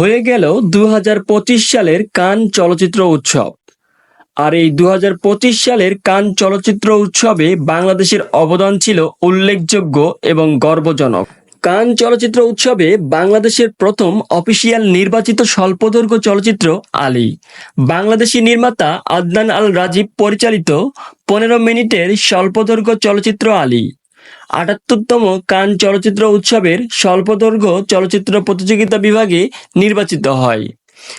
হয়ে গেল দু হাজার পঁচিশ সালের কান চলচ্চিত্র উৎসব। আর এই দু হাজার পঁচিশ সালের কান চলচ্চিত্র উৎসবে বাংলাদেশের অবদান ছিল উল্লেখযোগ্য এবং গর্বজনক। কান চলচ্চিত্র উৎসবে বাংলাদেশের প্রথম অফিসিয়াল নির্বাচিত স্বল্পদৈর্ঘ্য চলচ্চিত্র আলী। বাংলাদেশি নির্মাতা আদনান আল রাজীব পরিচালিত পনেরো মিনিটের স্বল্পদৈর্ঘ্য চলচ্চিত্র আলী। আটাত্তরতম কান চলচ্চিত্র উৎসবের স্বল্পদৈর্ঘ্য চলচ্চিত্র প্রতিযোগিতা বিভাগে নির্বাচিত হয়।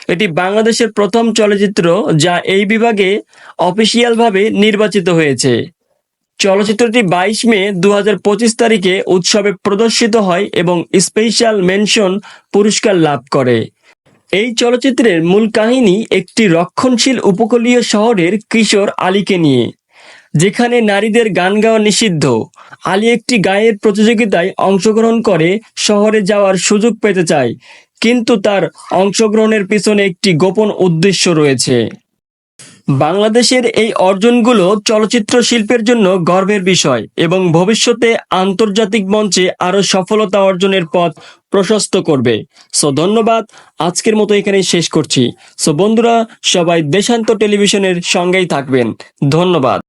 এটি বাংলাদেশের প্রথম চলচ্চিত্র যা এই বিভাগে অফিসিয়ালভাবে নির্বাচিত হয়েছে। চলচ্চিত্রটি বাইশ মে দু পঁচিশ তারিখে উৎসবে প্রদর্শিত হয় এবং স্পেশাল মেনশন পুরস্কার লাভ করে। এই চলচ্চিত্রের মূল কাহিনী একটি রক্ষণশীল উপকূলীয় শহরের কিশোর আলীকে নিয়ে। যেখানে নারীদের গান গাওয়া নিষিদ্ধ। আলী একটি গায়ের প্রতিযোগিতায় অংশগ্রহণ করে শহরে যাওয়ার সুযোগ পেতে চায়, কিন্তু তার অংশগ্রহণের পিছনে একটি গোপন উদ্দেশ্য রয়েছে। বাংলাদেশের এই অর্জনগুলো চলচ্চিত্র শিল্পের জন্য গর্বের বিষয় এবং ভবিষ্যতে আন্তর্জাতিক মঞ্চে আরও সফলতা অর্জনের পথ প্রশস্ত করবে। সো ধন্যবাদ, আজকের মতো এখানেই শেষ করছি। সো বন্ধুরা, সবাই দেশান্ত টেলিভিশনের সঙ্গেই থাকবেন। ধন্যবাদ।